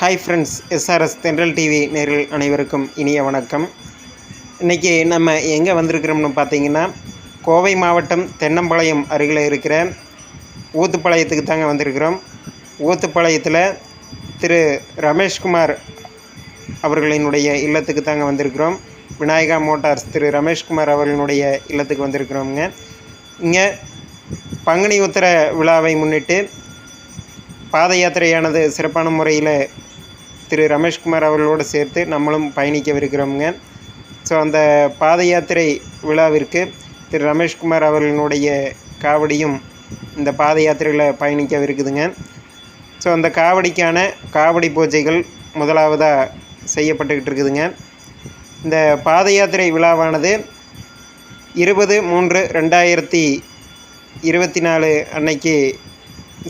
Hi friends SRS Thendral TV நேரில் அனைவருக்கும் இனிய வணக்கம். இன்றைக்கி நம்ம எங்கே வந்திருக்கிறோம்னு பார்த்தீங்கன்னா கோவை மாவட்டம் தென்னம்பாளையம் அருகில் இருக்கிற ஊத்துப்பாளையத்துக்கு தாங்க வந்திருக்கிறோம். ஊத்துப்பாளையத்தில் திரு ரமேஷ்குமார் அவர்களினுடைய இல்லத்துக்கு தாங்க வந்திருக்கிறோம். விநாயகா மோட்டார்ஸ் திரு ரமேஷ்குமார் அவர்களினுடைய இல்லத்துக்கு வந்திருக்கிறோங்க இங்கே பங்குனி உத்தர விழாவை முன்னிட்டு பாத யாத்திரையானது சிறப்பான முறையில் திரு ரமேஷ்குமார் அவர்களோடு சேர்த்து நம்மளும் பயணிக்கவிருக்கிறோமுங்க. ஸோ அந்த பாத யாத்திரை விழாவிற்கு திரு ரமேஷ்குமார் அவர்களினுடைய காவடியும் இந்த பாத யாத்திரையில் பயணிக்கவிருக்குதுங்க. ஸோ அந்த காவடிக்கான காவடி பூஜைகள் முதலாவதாக செய்யப்பட்டுக்கிட்டு இருக்குதுங்க இந்த பாத யாத்திரை விழாவானது இருபது மூன்று ரெண்டாயிரத்தி இருபத்தி நாலு அன்னைக்கு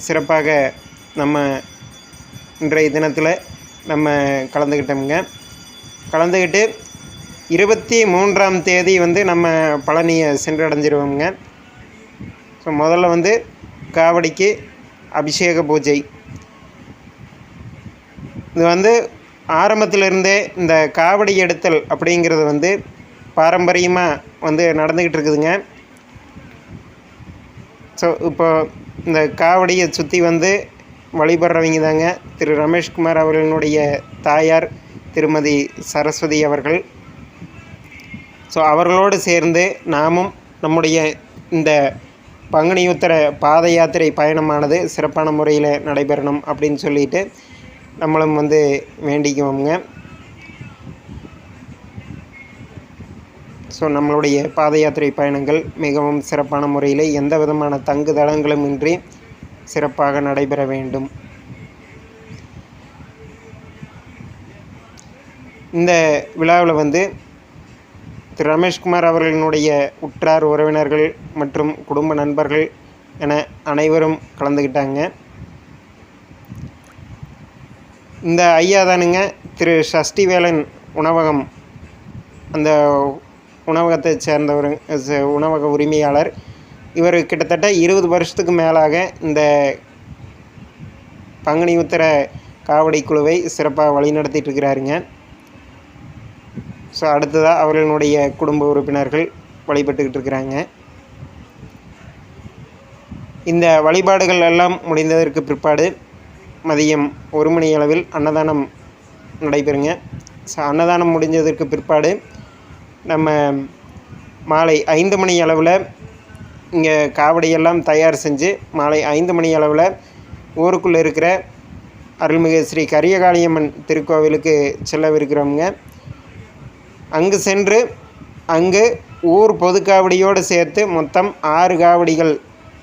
சிறப்பாக நம்ம இன்றைய தினத்தில் நம்ம கலந்துக்கிட்டோமுங்க. கலந்துக்கிட்டு இருபத்தி மூன்றாம் தேதி வந்து நம்ம பழனியை சென்றடைஞ்சிருவோங்க ஸோ முதல்ல வந்து காவடிக்கு அபிஷேக பூஜை. இது வந்து ஆரம்பத்திலிருந்தே இந்த காவடி எடுத்தல் அப்படிங்கிறது வந்து பாரம்பரியமாக வந்து நடந்துக்கிட்டு இருக்குதுங்க ஸோ இப்போ இந்த காவடியை சுற்றி வந்து வழிபடுறவங்க தாங்க திரு ரமேஷ்குமார் அவர்களினுடைய தாயார் திருமதி சரஸ்வதி அவர்கள். ஸோ அவர்களோடு சேர்ந்து நாமும் நம்முடைய இந்த பங்குனி உத்தர பாத யாத்திரை பயணமானது சிறப்பான முறையில் நடைபெறணும் அப்படின்னு சொல்லிட்டு நம்மளும் வந்து வேண்டிக்குவோங்க ஸோ நம்மளுடைய பாத யாத்திரை பயணங்கள் மிகவும் சிறப்பான முறையில் எந்த விதமான தங்கு தடங்களும் இன்றி சிறப்பாக நடைபெற வேண்டும். இந்த விழாவில் வந்து திரு ரமேஷ்குமார் அவர்களினுடைய உற்றார் உறவினர்கள் மற்றும் குடும்ப நண்பர்கள் என அனைவரும் கலந்துக்கிட்டாங்க இந்த ஐயா தானுங்க திரு சஷ்டிவேலன் உணவகம் அந்த உணவகத்தை சேர்ந்தவர் உணவக உரிமையாளர். இவர் கிட்டத்தட்ட இருபது வருஷத்துக்கு மேலாக இந்த பங்குனி உத்தர காவடி குழுவை சிறப்பாக வழிநடத்திட்டு இருக்கிறாருங்க. ஸோ அடுத்ததாக அவர்களுடைய குடும்ப உறுப்பினர்கள் வழிபட்டுக்கிட்டு இருக்கிறாங்க. இந்த வழிபாடுகள் எல்லாம் முடிந்ததற்கு பிற்பாடு மதியம் ஒரு மணி அளவில் அன்னதானம் நடைபெறுங்க. ஸோ அன்னதானம் முடிஞ்சதற்கு பிற்பாடு நம்ம மாலை ஐந்து மணி அளவில் இங்கே காவடியெல்லாம் தயார் செஞ்சு மாலை ஐந்து மணி அளவில் ஊருக்குள்ளே இருக்கிற அருள்மிகு ஸ்ரீ கரியகாளியம்மன் திருக்கோவிலுக்கு செல்லவிருக்கிறோமுங்க. அங்கு சென்று அங்கு ஊர் பொது காவடியோடு சேர்த்து மொத்தம் ஆறு காவடிகள்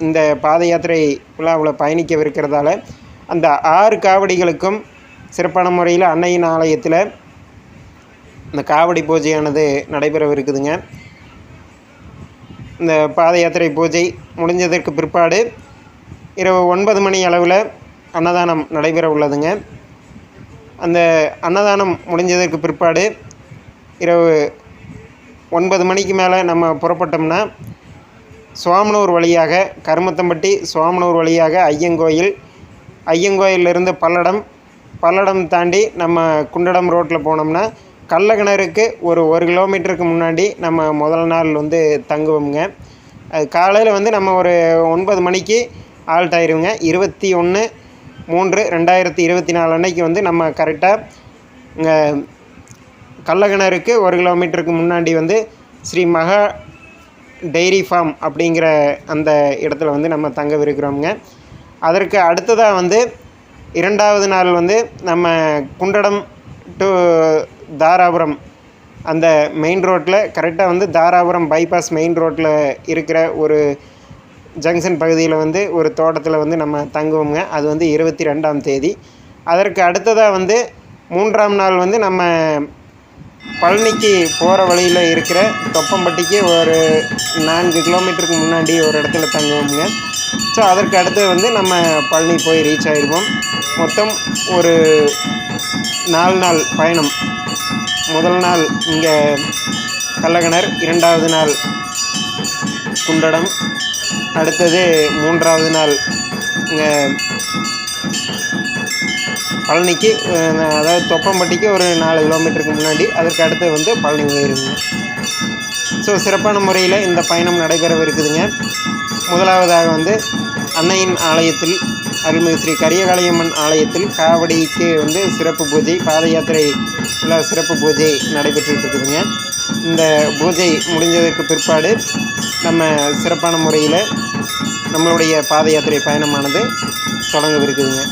இந்த பாத யாத்திரை விழாவில் பயணிக்கவிருக்கிறதால அந்த ஆறு காவடிகளுக்கும் சிறப்பான முறையில் அன்னையின் ஆலயத்தில் இந்த காவடி பூஜையானது நடைபெறவிருக்குதுங்க. இந்த பாத யாத்திரை பூஜை முடிஞ்சதற்கு பிற்பாடு இரவு ஒன்பது மணி அளவில் அன்னதானம் நடைபெற உள்ளதுங்க. அந்த அன்னதானம் முடிஞ்சதற்கு பிற்பாடு இரவு ஒன்பது மணிக்கு மேலே நம்ம புறப்பட்டோம்னா சோமனூர் வழியாக கருமத்தம்பட்டி சோமனூர் வழியாக ஐயங்கோயில் ஐயங்கோயிலிருந்து பல்லடம் பல்லடம் தாண்டி நம்ம குண்டடம் ரோட்டில் போனோம்னா கள்ளக்கிணறுக்கு ஒரு ஒரு கிலோமீட்டருக்கு முன்னாடி நம்ம முதல் நாள் வந்து தங்குவோங்க அது காலையில் வந்து நம்ம ஒரு ஒன்பது மணிக்கு ஆல்ட் ஆயிருவோங்க. இருபத்தி ஒன்று மூன்று ரெண்டாயிரத்தி இருபத்தி நாலு அன்னைக்கு வந்து நம்ம கரெக்டாக இங்கே கள்ளக்கிணறுக்கு ஒரு கிலோமீட்டருக்கு முன்னாடி வந்து ஸ்ரீ மகா டெய்ரி ஃபார்ம் அப்படிங்கிற அந்த இடத்துல வந்து நம்ம தங்கவிருக்கிறோம்ங்க. அதற்கு அடுத்ததாக வந்து இரண்டாவது நாள் வந்து நம்ம குண்டடம் டு தாராபுரம் அந்த மெயின் ரோட்டில் கரெக்டாக வந்து தாராபுரம் பைபாஸ் மெயின் ரோட்டில் இருக்கிற ஒரு ஜங்ஷன் பகுதியில் வந்து ஒரு தோட்டத்தில் வந்து நம்ம தங்குவோங்க அது வந்து இருபத்தி ரெண்டாம் தேதி. அதற்கு அடுத்ததாக வந்து மூன்றாம் நாள் வந்து நம்ம பழனிக்கு போகிற வழியில் இருக்கிற தொப்பம்பட்டிக்கு ஒரு நான்கு கிலோமீட்டருக்கு முன்னாடி ஒரு இடத்துல தங்குவோங்க ஸோ அதற்கு அடுத்து வந்து நம்ம பழனி போய் ரீச் ஆகிடுவோம் மொத்தம் ஒரு நாலு நாள் பயணம். முதல் நாள் இங்கே கல்லகனர் இரண்டாவது நாள் குண்டடம் அடுத்தது மூன்றாவது நாள் இங்கே பழனிக்கு அதாவது தொப்பம்பட்டிக்கு ஒரு நாலு கிலோமீட்டருக்கு முன்னாடி அதற்கு அடுத்து வந்து பழனி போயிருங்க ஸோ சிறப்பான முறையில் இந்த பயணம் நடைபெறவிருக்குதுங்க. முதலாவதாக வந்து அன்னையின் ஆலயத்தில் அருள்மிகு ஸ்ரீ கரியகாளியம்மன் ஆலயத்தில் காவடிக்கு வந்து சிறப்பு பூஜை பாத யாத்திரை சிறப்பு பூஜை நடைபெற்றுருக்குதுங்க இந்த பூஜை முடிஞ்சதற்கு பிற்பாடு நம்ம சிறப்பான முறையில் நம்மளுடைய பாத யாத்திரை பயணமானது தொடங்கவிருக்குதுங்க.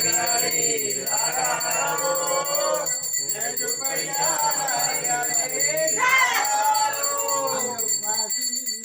Thank you.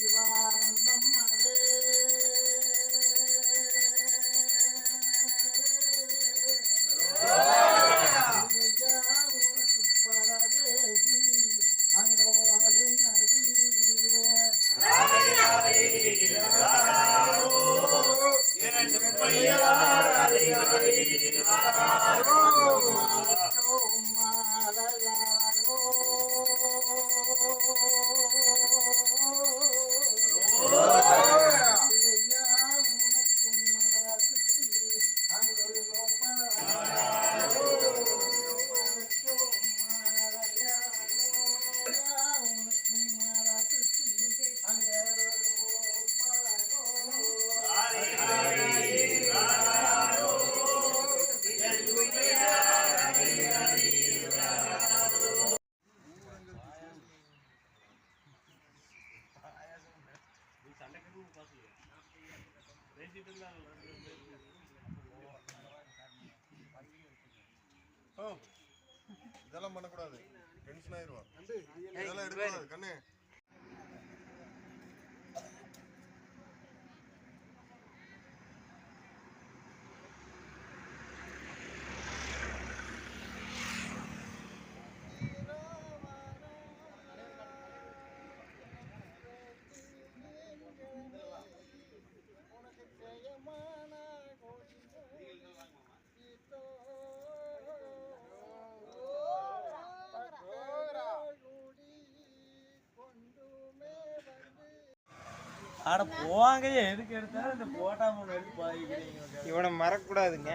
அட போங்க எதுக்கு எடுத்தாலும் இந்த போட்டா மூணு எடுத்து பாதிக்கிறீங்க. இவனை மறக்கக்கூடாதுங்க.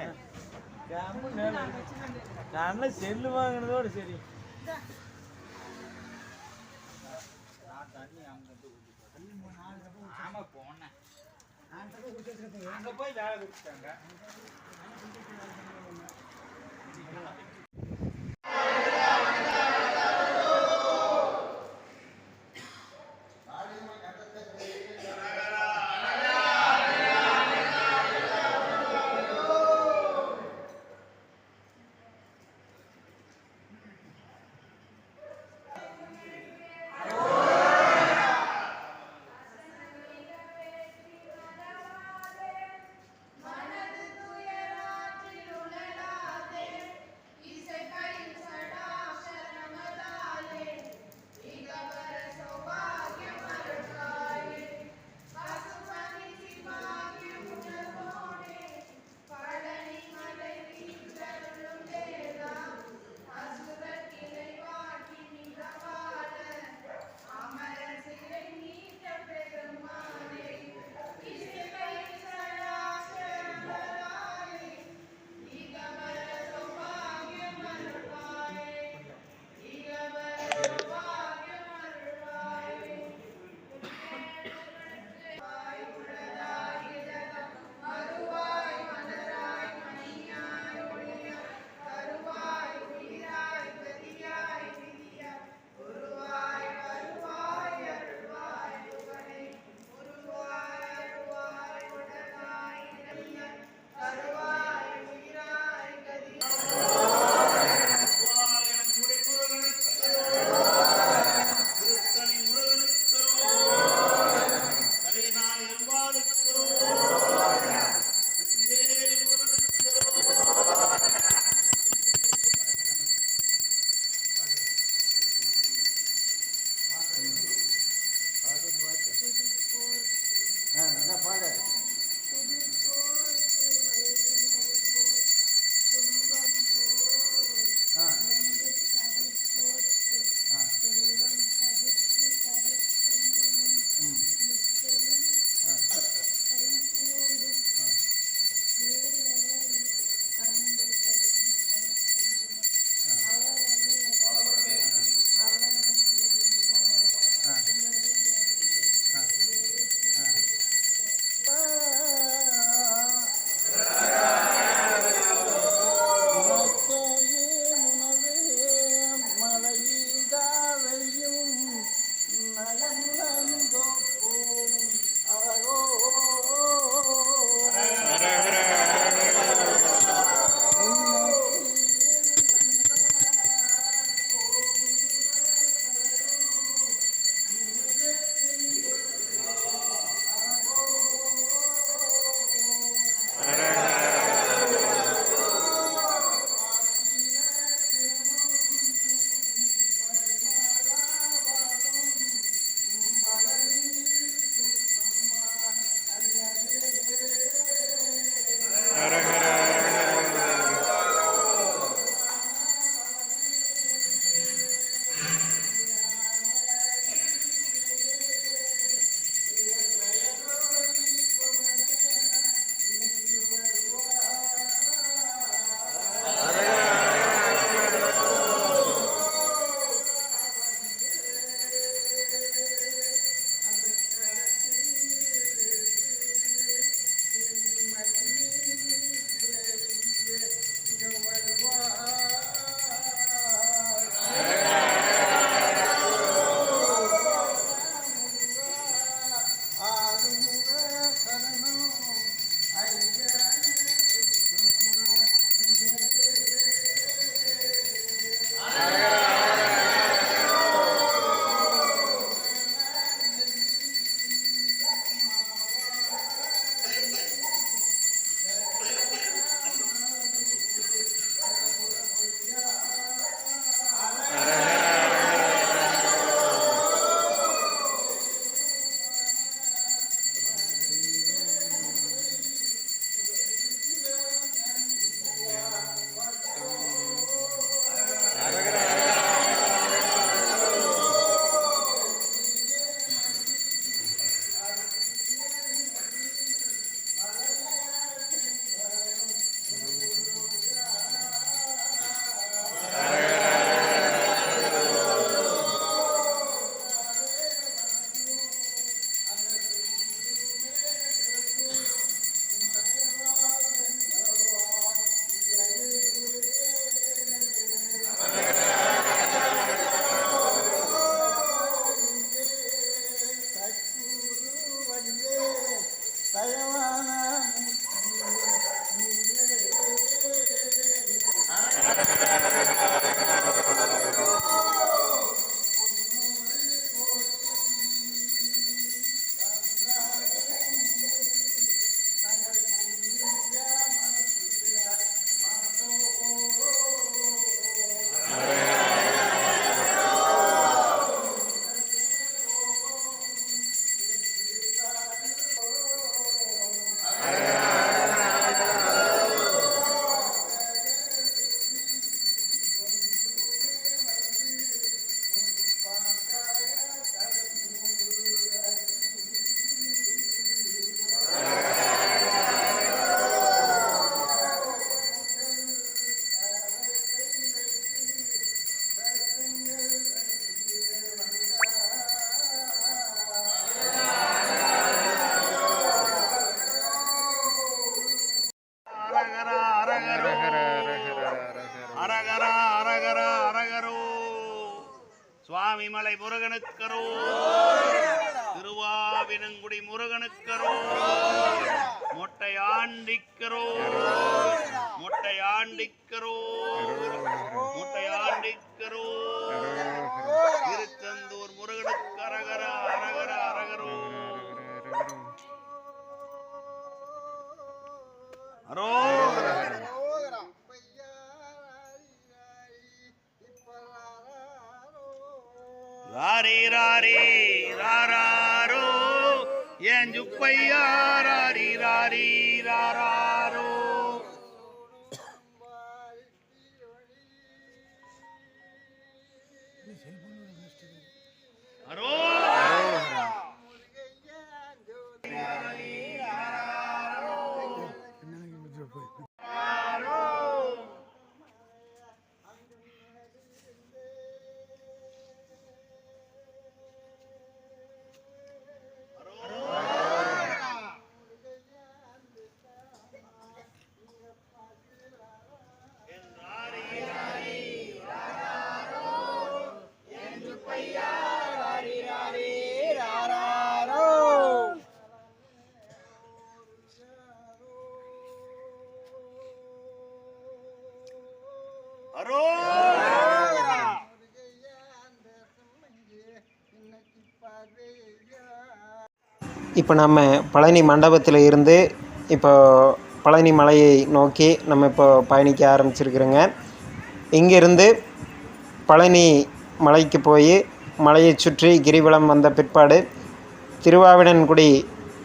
நான் செல்லு வாங்கினதோட சரி. அங்க போய் வேலை கொடுத்தாங்க மொட்டை ஆண்டிக்கரோ மொட்டை ஆண்டிக்கரோ மொட்டை திருச்செந்தூர் முருகனுக்கு அரகர. அரகர அரகரோ அரோகர ராரி ராரி. ராரா. என் ஜுப்பையா ராரி ராரி ராராரோ இப்போ நம்ம பழனி மண்டபத்தில் இருந்து இப்போ பழனி மலையை நோக்கி நம்ம இப்போ பயணிக்க ஆரம்பிச்சிருக்கிறோங்க. இங்கேருந்து பழனி மலைக்கு போய் மலையை சுற்றி கிரிவலம் வந்த பிற்பாடு திருவாவிடன்குடி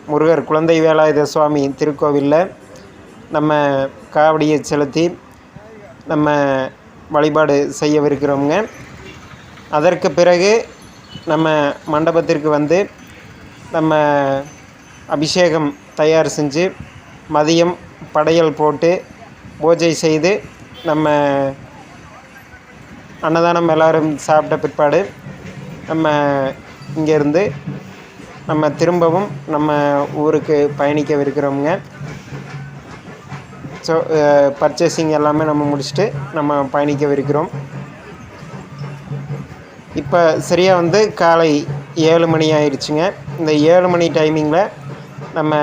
முருகர் குழந்தை வேலாயுத சுவாமி திருக்கோவிலில் நம்ம காவடியை செலுத்தி நம்ம வழிபாடு செய்யவிருக்கிறோங்க அதற்கு பிறகு நம்ம மண்டபத்திற்கு வந்து நம்ம அபிஷேகம் தயார் செஞ்சு மதியம் படையல் போட்டு பூஜை செய்து நம்ம அன்னதானம் எல்லோரும் சாப்பிட்ட பிற்பாடு நம்ம இங்கேருந்து நம்ம திரும்பவும் நம்ம ஊருக்கு பயணிக்கவிருக்கிறோமுங்க. ஸோ பர்ச்சேசிங் எல்லாமே நம்ம முடிச்சுட்டு நம்ம பயணிக்கவிருக்கிறோம். இப்போ சரியாக வந்து காலை ஏழு மணி ஆயிடுச்சுங்க இந்த ஏழு மணி டைமிங்கில் நம்ம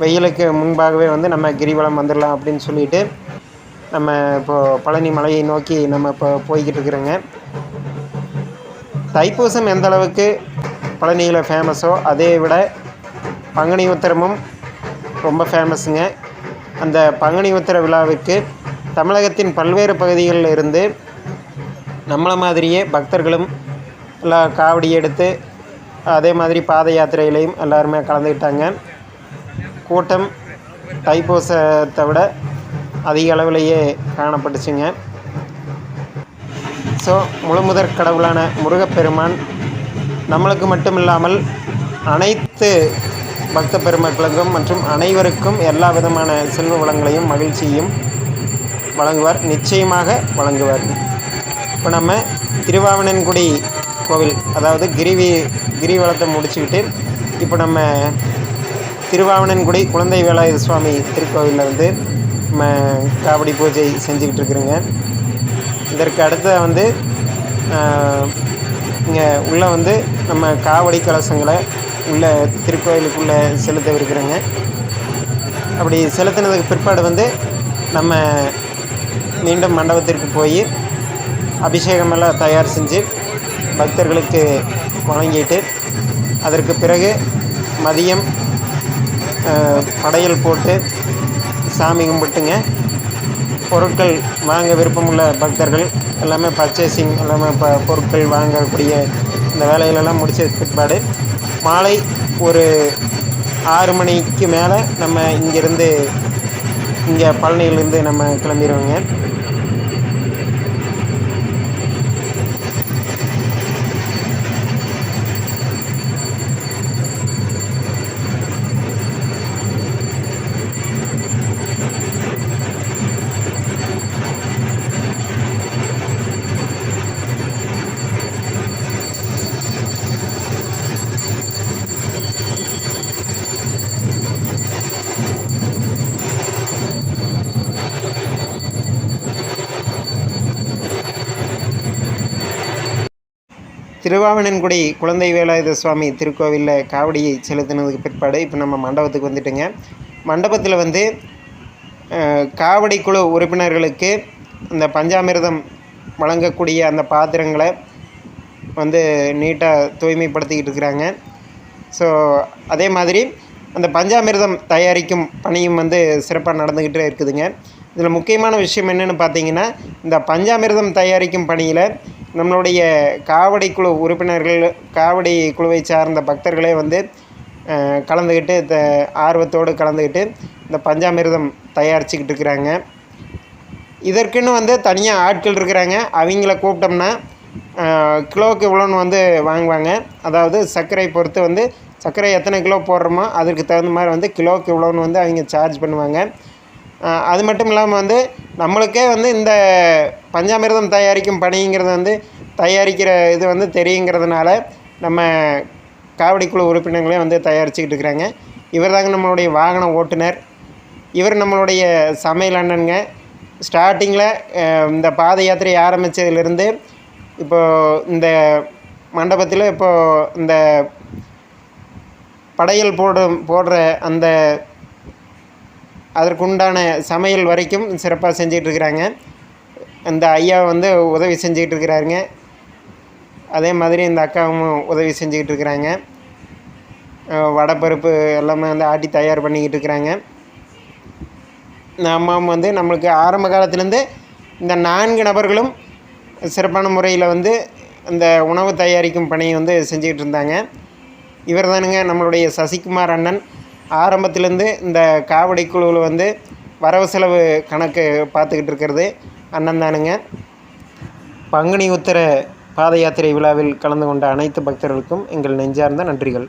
வெயிலுக்கு முன்பாகவே வந்து நம்ம கிரிவலம் வந்துடலாம் அப்படின்னு சொல்லிட்டு நம்ம இப்போது பழனி மலையை நோக்கி நம்ம இப்போ போய்கிட்டு இருக்கிறோங்க. தைப்பூசம் எந்த அளவுக்கு பழனியில் ஃபேமஸோ அதே விட பங்குனி உத்திரமும் ரொம்ப ஃபேமஸுங்க அந்த பங்குனி உத்திர விழாவுக்கு தமிழகத்தின் பல்வேறு பகுதிகளில் இருந்து நம்மளை மாதிரியே பக்தர்களும் எல்லாம் காவடி எடுத்து அதே மாதிரி பாத யாத்திரையிலையும் எல்லாருமே கலந்துக்கிட்டாங்க. கூட்டம் தைப்பூசத்தை விட அதிக அளவிலேயே காணப்பட்டுச்சுங்க. ஸோ முழுமுதற் கடவுளான முருகப்பெருமான் நம்மளுக்கு மட்டும் இல்லாமல் அனைத்து பக்த பெருமக்களுக்கும் மற்றும் அனைவருக்கும் எல்லா விதமான செல்வ வளங்களையும் மகிழ்ச்சியும் வழங்குவார். நிச்சயமாக வழங்குவார். இப்போ நம்ம திருவாவணன்குடி கோவில் அதாவது கிரிவி கிரிவலத்தை முடிச்சுக்கிட்டு இப்போ நம்ம திருவாவணன்குடி குழந்தை வேலாயுத சுவாமி திருக்கோவிலில் வந்து நம்ம காவடி பூஜை செஞ்சுக்கிட்டு இருக்கிறோங்க. இதற்கு அடுத்த வந்து இங்கே உள்ளே வந்து நம்ம காவடி கலசங்களை உள்ள திருக்கோயிலுக்குள்ளே செலுத்தவிருக்கிறோங்க. அப்படி செலுத்தினதுக்கு பிற்பாடு வந்து நம்ம மீண்டும் மண்டபத்திற்கு போய் அபிஷேகமெல்லாம் தயார் செஞ்சு பக்தர்களுக்கு வழங்கிட்டு அதற்கு பிறகு மதியம் படையல் போட்டு சாமி கும்பிட்டுங்க. பொருட்கள் வாங்க விருப்பமுள்ள பக்தர்கள் எல்லாமே பர்ச்சேசிங் எல்லாமே இப்போ பொருட்கள் வாங்கக்கூடிய இந்த வேலைகளெல்லாம் முடிச்ச பிற்பாடு மாலை ஒரு ஆறு மணிக்கு மேலே நம்ம இங்கேருந்து இங்கே பழனியிலேருந்து நம்ம கிளம்பிடுவோங்க திருவாவணன்குடி குழந்தை வேலாயுத சுவாமி திருக்கோவிலில் காவடியை செலுத்தினதுக்கு பிற்பாடு இப்போ நம்ம மண்டபத்துக்கு வந்துட்டுங்க. மண்டபத்தில் வந்து காவடி குழு உறுப்பினர்களுக்கு இந்த பஞ்சாமிர்தம் வழங்கக்கூடிய அந்த பாத்திரங்களை வந்து நீட்டாக தூய்மைப்படுத்திக்கிட்டு இருக்கிறாங்க. ஸோ அதே மாதிரி அந்த பஞ்சாமிர்தம் தயாரிக்கும் பணியும் வந்து சிறப்பாக நடந்துக்கிட்டே இருக்குதுங்க. இதில் முக்கியமான விஷயம் என்னென்னு பார்த்தீங்கன்னா இந்த பஞ்சாமிர்தம் தயாரிக்கும் பணியில் நம்மளுடைய காவடி குழு உறுப்பினர்கள் காவடி குழுவை சார்ந்த பக்தர்களே வந்து கலந்துக்கிட்டு த ஆர்வத்தோடு கலந்துக்கிட்டு இந்த பஞ்சாமிர்தம் தயாரிச்சுக்கிட்டு இருக்கிறாங்க. இதற்குன்னு வந்து தனியாக ஆட்கள் இருக்கிறாங்க. அவங்கள கூப்பிட்டோம்னா கிலோவுக்கு இவ்வளோன்னு வந்து வாங்குவாங்க. அதாவது சர்க்கரை பொறுத்து வந்து சர்க்கரை எத்தனை கிலோ போடுறோமோ அதற்கு தகுந்த மாதிரி வந்து கிலோவுக்கு இவ்வளோன்னு வந்து அவங்க சார்ஜ் பண்ணுவாங்க. அது மட்டும் இல்லாமல் வந்து நம்மளுக்கே வந்து இந்த பஞ்சாமிர்தம் தயாரிக்கும் பணிங்கிறது வந்து தயாரிக்கிற இது வந்து தெரியுங்கிறதுனால நம்ம காவடிக்குழு உறுப்பினர்களே வந்து தயாரிச்சுக்கிட்டு இருக்கிறாங்க. இவர் தாங்க நம்மளுடைய வாகன ஓட்டுநர். இவர் நம்மளுடைய சமையல் அண்ணனுங்க. ஸ்டார்டிங்கில் இந்த பாத யாத்திரை ஆரம்பித்ததுலேருந்து இப்போது இந்த மண்டபத்தில் இப்போது இந்த படையல் போடும் போடுற அந்த அதற்குண்டான சமையல் வரைக்கும் சிறப்பாக செஞ்சுக்கிட்டு இருக்கிறாங்க. இந்த ஐயா வந்து உதவி செஞ்சுக்கிட்டு இருக்கிறாருங்க. அதே மாதிரி இந்த அக்காவும் உதவி செஞ்சுக்கிட்டு இருக்கிறாங்க. அஹ் வடைப்பருப்பு எல்லாமே வந்து ஆட்டி தயார் பண்ணிக்கிட்டு இருக்கிறாங்க. நம்ம வந்து நம்மளுக்கு ஆரம்ப காலத்துலேருந்து இந்த நான்கு நபர்களும் சிறப்பான முறையில் வந்து இந்த உணவு தயாரிக்கும் பணியை வந்து செஞ்சுக்கிட்டு இருந்தாங்க. இவர் தானுங்க நம்மளுடைய சசிகுமார் அண்ணன். ஆரம்பத்திலேருந்து இந்த காவடி குழுவில் வந்து வரவு செலவு கணக்கு பார்த்துக்கிட்டு இருக்கிறது அண்ணன் தானுங்க. பங்குனி உத்தர பாத யாத்திரை விழாவில் கலந்து கொண்ட அனைத்து பக்தர்களுக்கும் எங்கள் நெஞ்சார்ந்த நன்றிகள்.